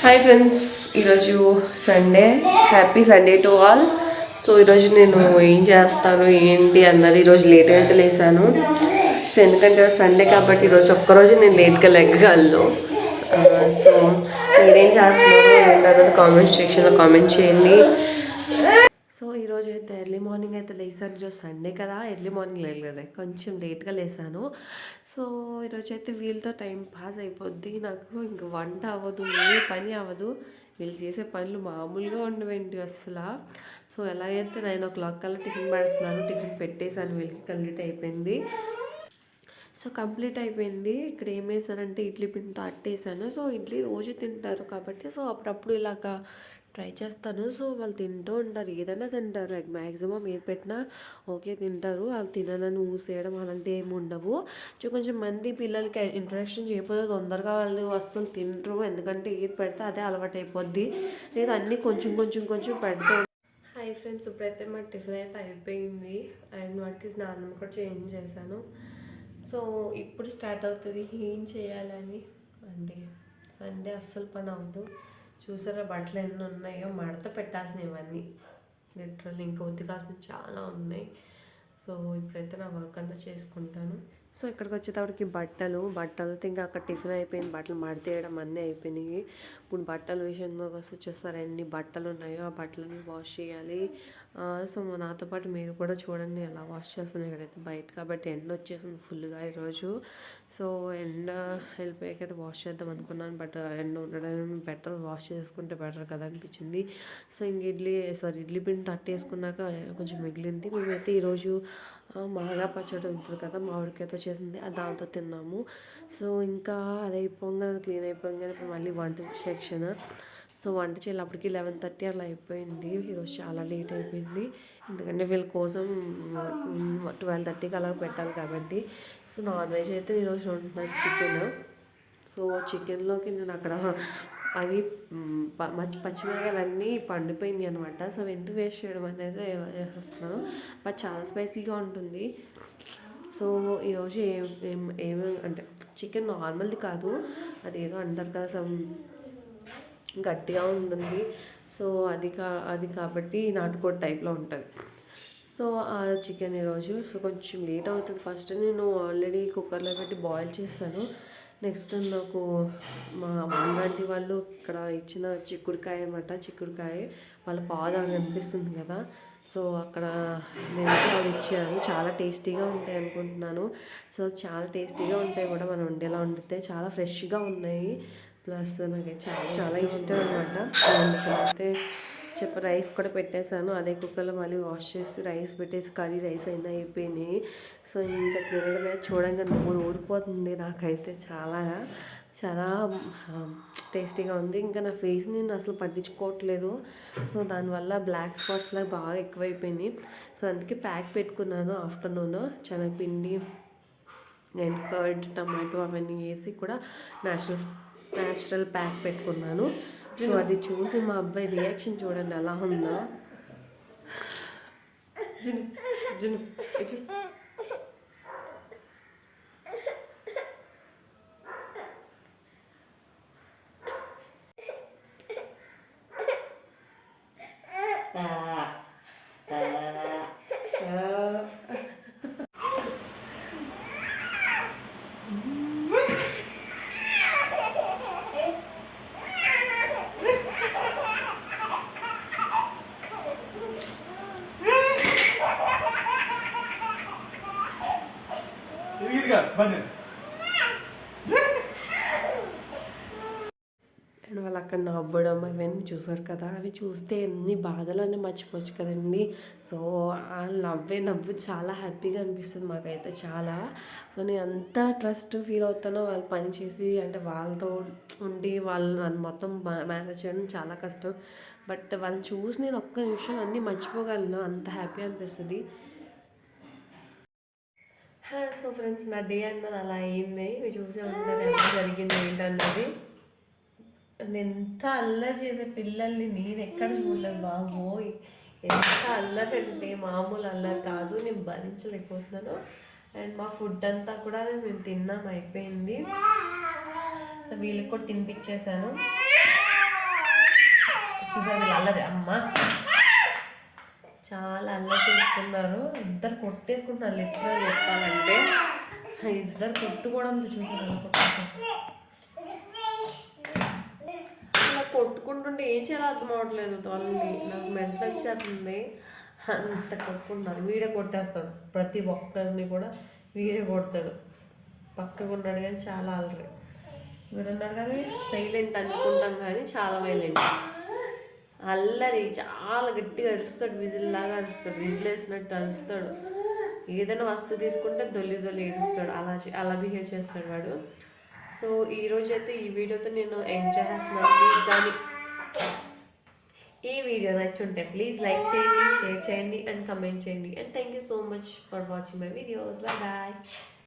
Hi friends ఈరోజు Sunday happy Sunday to all so ఈరోజు నేను ఏం చేస్తాను ఏంటి అన్నది ఈరోజు లేట్గా అయితే లేసాను. సో ఎందుకంటే సండే కాబట్టి ఈరోజు ఒక్కరోజు నేను లేట్గా లెగ్గగలను. Uh, సో మీరేం చేస్తున్నారు ఏంటన్నది కామెంట్ సెక్షన్లో కామెంట్ చేయండి. సో ఈరోజు అయితే ఎర్లీ మార్నింగ్ అయితే లేసాను ఈరోజు సండే కదా ఎర్లీ మార్నింగ్ లేదు కొంచెం లేట్గా లేసాను సో ఈరోజు అయితే వీళ్ళతో టైం పాస్ అయిపోద్ది. నాకు ఇంక వంట అవ్వదు ఏ పని అవ్వదు. వీళ్ళు చేసే పనులు మామూలుగా ఉండవేంటి అసలు సో ఎలా అయితే నైన్ ఓ క్లాక్ కల్లా టిఫిన్ పెడుతున్నాను టిఫిన్ పెట్టేశాను వీళ్ళకి కంప్లీట్ అయిపోయింది. సో కంప్లీట్ అయిపోయింది. ఇక్కడ ఏం వేసానంటే ఇడ్లీ పిండితో అట్టేసాను సో ఇడ్లీ రోజు తింటారు కాబట్టి సో అప్పుడప్పుడు ఇలాగా ట్రై చేస్తాను. సో వాళ్ళు తింటూ ఉంటారు. ఏదైనా తింటారు. లైక్ మ్యాక్సిమం ఏది పెట్టినా ఓకే తింటారు. వాళ్ళు తిననని ఊసేయడం అలాంటివి ఏమి ఉండవు. సో కొంచెం మంది పిల్లలకి ఇంట్రడక్షన్ చేయకపోతే తొందరగా వాళ్ళు వస్తువులు తింటారు ఎందుకంటే ఏది పెడితే అదే అలవాటు అయిపోద్ది లేదా అన్నీ కొంచెం కొంచెం కొంచెం పెడతాం హాయ్ ఫ్రెండ్స్. ఇప్పుడైతే మా టిఫిన్ అయితే అయిపోయింది. అండ్ వాటికి స్నానం కూడా చేంజ్ చేశాను సో ఇప్పుడు స్టార్ట్ అవుతుంది. ఏం చేయాలని? అంటే సండే అస్సలు పని అవ్వదు. చూసారా? బట్టలు ఎన్ని ఉన్నాయో? మడత పెట్టాల్సినవన్నీ. లిటరల్ ఇంకా ఉతికాల్సినవి చాలా ఉన్నాయి. సో ఇప్పుడైతే నా వర్క్ అంతా చేసుకుంటాను. సో ఇక్కడికి వచ్చేటప్పటికి బట్టలు బట్టలతో ఇంకా అక్కడ టిఫిన్ అయిపోయింది. బట్టలు మడతేయడం అన్నీ అయిపోయినాయి. ఇప్పుడు బట్టల విషయంలోకి వస్తే చూస్తారు ఎన్ని బట్టలు ఉన్నాయో? ఆ బట్టలని వాష్ చేయాలి. సో నాతో పాటు మీరు కూడా చూడండి ఎలా వాష్ చేస్తాను ఇక్కడైతే బయట. కాబట్టి ఎండ వచ్చేసింది ఫుల్గా ఈరోజు. సో ఎండ అయితే వాష్ చేద్దాం అనుకున్నాను. బట్ ఎండ ఉండడం బెటర్ వాష్ చేసుకుంటే బెటర్ కదా అనిపించింది. సో ఇంక ఇడ్లీ సారీ ఇడ్లీ పిండి తట్టేసుకున్నాక కొంచెం మిగిలింది. మేమైతే ఈరోజు మాగా పచ్చడి ఉంటుంది కదా మామిడికాయతో చేసింది. అది దాంతో తిన్నాము. సో ఇంకా అది అయిపోగానే క్లీన్ అయిపోగానే మళ్ళీ వంట సెక్షన్. సో వంట చేయాలప్పటికి లెవెన్ థర్టీ అలా అయిపోయింది. ఈరోజు చాలా లేట్ అయిపోయింది. ఎందుకంటే వీళ్ళ కోసం ట్వెల్వ్ థర్టీకి అలా పెట్టాలి కాబట్టి. సో నాన్ వెజ్ అయితే ఈరోజు వండుతున్నాను చికెన్ సో చికెన్లోకి నేను అక్కడ అవి మ్, పచ్చిమిరకాయలు అన్నీ పండిపోయింది అనమాట సో ఎందుకు వేస్ట్ చేయడం అనేది వేస్తున్నాను బట్ చాలా స్పైసీగా ఉంటుంది. సో ఈరోజు ఏం ఏం ఏమేమి అంటే చికెన్ నార్మల్ది కాదు. అది ఏదో అంటారు కదా సమ్ గట్టిగా ఉంటుంది. సో అది కా అది కాబట్టి నాటుకోడి టైప్లో ఉంటుంది. సో ఆ చికెన్ ఈరోజు సో కొంచెం లేట్ అవుతుంది. ఫస్ట్ నేను ఆల్రెడీ కుక్కర్లో పెట్టి బాయిల్ చేస్తాను. నెక్స్ట్ నాకు మా వంటి వాళ్ళు ఇక్కడ ఇచ్చిన చిక్కుడుకాయ అన్నమాట చిక్కుడుకాయ. వాళ్ళ పాద అనిపిస్తుంది కదా. సో అక్కడ నేను అది ఇచ్చాను. చాలా టేస్టీగా ఉంటాయి అనుకుంటున్నాను. సో చాలా టేస్టీగా ఉంటాయి కూడా మనం వండేలా వండితే. చాలా ఫ్రెష్గా ఉన్నాయి. ప్లస్ నాకు చాలా చాలా ఇష్టం అనమాట అయితే చెప్ప రైస్ కూడా పెట్టేశాను. అదే కుక్కర్లో మళ్ళీ వాష్ చేసి రైస్ పెట్టేసి కర్రీ రైస్ అయినా అయిపోయినాయి సో ఇంకా తినడమే చూడంగా నూరు ఊడిపోతుంది నాకైతే చాలా. చాలా టేస్టీగా ఉంది. ఇంకా నా ఫేస్ నేను అసలు పట్టించుకోవట్లేదు. సో దానివల్ల బ్లాక్ స్పాట్స్ లాగా బాగా ఎక్కువైపోయినాయి. సో అందుకే ప్యాక్ పెట్టుకున్నాను ఆఫ్టర్నూన్. శనగపిండి అండ్ కర్డ్ టమాటో అవన్నీ వేసి కూడా న్యాచురల్ న్యాచురల్ ప్యాక్ పెట్టుకున్నాను. సో అది చూసి మా అబ్బాయి రియాక్షన్ చూడండి ఎలా ఉందో. జును జును ఇదిగా బండి. అండ్ వాళ్ళు అక్కడ నవ్వడం అవన్నీ చూసారు కదా. అవి చూస్తే ఎన్ని బాధలన్నీ మర్చిపోవచ్చు కదండి. సో ఆ నవ్వే నవ్వు చాలా హ్యాపీగా అనిపిస్తుంది మాకైతే చాలా. సో నేను అంత ట్రస్ట్ ఫీల్ అవుతానో వాళ్ళు పని చేసి అంటే వాళ్ళతో ఉండి వాళ్ళు మొత్తం మేనేజ్ చేయడం చాలా కష్టం. బట్ వాళ్ళు చూసి నేను ఒక్క నిమిషం అన్నీ మర్చిపోగలను. అంత హ్యాపీ అనిపిస్తుంది. సో ఫ్రెండ్స్ నా డే అన్నది అలా అయింది. మీరు చూసే ఉంటారు ఎంత జరిగింది ఏంటన్నది నేను ఎంత అల్లరి చేసే పిల్లల్ని నేను ఎక్కడ చూడలేదు. బాబోయ్ ఎంత అల్లరి అంటే మామూలు అల్లరి కాదు. నేను భరించలేకపోతున్నాను. అండ్ మా ఫుడ్ అంతా కూడా మేము తిన్నాం అయిపోయింది. సో వీళ్ళకి కూడా తినిపించేశాను. చూసాను అల్లరి? అమ్మ! చాలా అల్లరి చేస్తున్నారు. ఇద్దరు కొట్టేసుకుంటున్నారు లిటరల్ చెప్పాలంటే. ఇద్దరు కొట్టుకోవడంతో చూసారు? అలా అలా కొట్టుకుంటుంటే ఏం చేయాలో అర్థం అవ్వట్లేదు వాళ్ళని నాకు మెంటల్ వచ్చేస్తుంది. అంత కొట్టుకుంటున్నారు. వీడే కొట్టేస్తాడు. ప్రతి ఒక్కరిని కూడా వీడే కొడతాడు. పక్కకు ఉన్నాడు కానీ చాలా అల్లరి. వీడున్నాడు కానీ సైలెంట్ అనుకుంటాం కానీ చాలా వైలెంట్ అల్లరి చాలా గట్టిగా అరుస్తాడు విజిల్ లాగా అరుస్తాడు విజిల్ వేసినట్టు అరుస్తాడు. ఏదైనా వస్తువు తీసుకుంటే దొల్లి దొల్లి ఏడుస్తాడు. అలా అలా బిహేవ్ చేస్తాడు వాడు. సో ఈ అయితే ఈ వీడియోతో నేను ఎంజాయ్ చేస్తున్నాను ఈ వీడియో నచ్చుంటే ప్లీజ్ లైక్ చేయండి షేర్ చేయండి అండ్ కమెంట్ చేయండి. And thank you so much for watching my videos. Bye bye.